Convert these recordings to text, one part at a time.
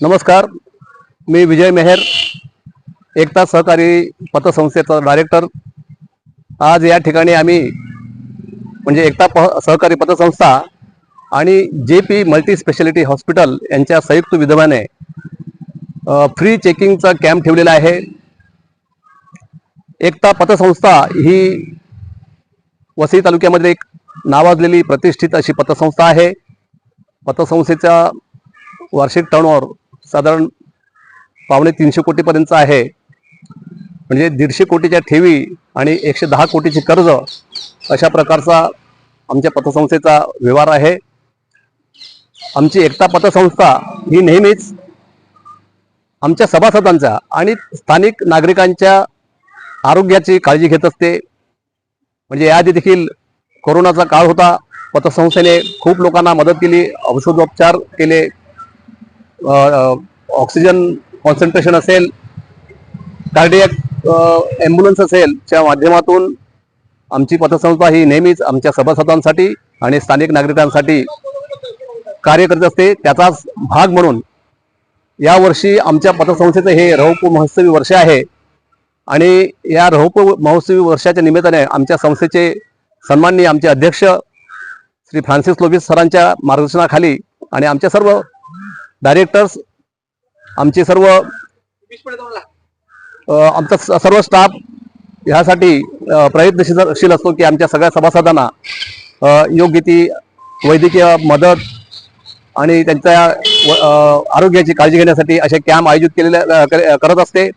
नमस्कार मी विजय मेहर एकता सहकारी पतसंस्थेचा डायरेक्टर आज या ठिकाणी आम्ही म्हणजे एकता प सहकारी पतसंस्था आणि J P multi speciality hospital यांच्या संयुक्त विद्यमाने फ्री चेकिंगचा कॅम्प ठेवलेला आहे. एकता पतसंस्था ही वसई तालुक्यामध्ये एक नावाजलेली प्रतिष्ठित अशी पतसंस्था आहे. पतसंस्थेचा वार्षिक टर्नओव्हर साधारण पावणे तीनशे कोटीपर्यंत आहे. म्हणजे दीडशे कोटीच्या ठेवी आणि एकशे दहा कोटीचे कर्ज अशा प्रकारचा आमच्या पतसंस्थेचा व्यवहार आहे. आमची एकता पतसंस्था ही नेहमीच आमच्या सभासदांच्या आणि स्थानिक नागरिकांच्या आरोग्याची काळजी घेत असते. म्हणजे याआधी देखील कोरोनाचा काळ होता. पतसंस्थेने खूप लोकांना मदत केली औषधोपचार केले ऑक्सिजन कॉन्सन्ट्रेशन असेल कार्डियक ॲम्ब्युलन्स असेल च्या माध्यमातून आमची पतसंस्था ही नेहमीच आमच्या सभासदांसाठी आणि स्थानिक नागरिकांसाठी कार्य करत असते. त्याचाच भाग म्हणून यावर्षी आमच्या पतसंस्थेचं हे रौप महोत्सवी वर्ष आहे. आणि या रौप महोत्सवी वर्षाच्या निमित्ताने आमच्या संस्थेचे सन्माननीय आमचे अध्यक्ष श्री फ्रान्सिस लोबिस सरांच्या मार्गदर्शनाखाली आणि आमच्या सर्व डायरेक्टर्स आमचे सर्व आमचा सर्व स्टाफ ह्यासाठी प्रयत्नशील असतो की आमच्या सगळ्या सभासदांना योग्य ती वैद्यकीय मदत आणि त्यांच्या व- आरोग्याची काळजी घेण्यासाठी असे कॅम्प आयोजित केलेले करत असते.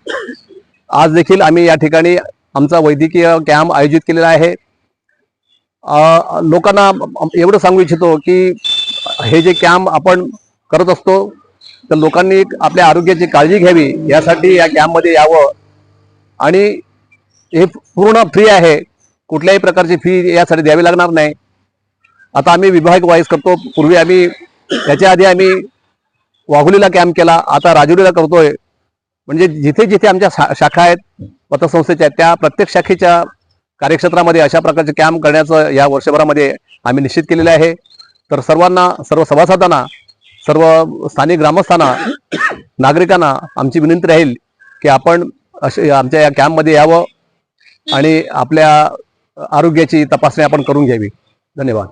आज देखील आम्ही या ठिकाणी आमचा वैद्यकीय कॅम्प आयोजित केलेला आहे. लोकांना एवढं सांगू इच्छितो की हे जे कॅम्प आपण करत असतो. तर लोकांनी आपल्या आरोग्याची काळजी घ्यावी यासाठी या कॅम्पमध्ये यावं. आणि हे पूर्ण फ्री आहे. कुठल्याही प्रकारची फी यासाठी द्यावी लागणार नाही. आता आम्ही विभाग वाईज करतो. पूर्वी आम्ही त्याच्या आधी आम्ही वाघुलीला कॅम्प केला. आता राजुरीला करतोय. म्हणजे जिथे जिथे आमच्या शा- शाखा आहेत पतसंस्थेच्या आहेत, त्या प्रत्येक शाखेच्या कार्यक्षेत्रामध्ये अशा प्रकारचे कॅम्प करण्याचं या वर्षभरामध्ये आम्ही निश्चित केलेलं आहे. तर सर्वांना सर्व सभासदांना सर्व स्थानिक ग्रामस्थांना नागरिकांना आमची विनंती राहील की आपण असे आमच्या या कॅम्पमध्ये यावं आणि आपल्या आरोग्याची तपासणी आपण करून घ्यावी. धन्यवाद.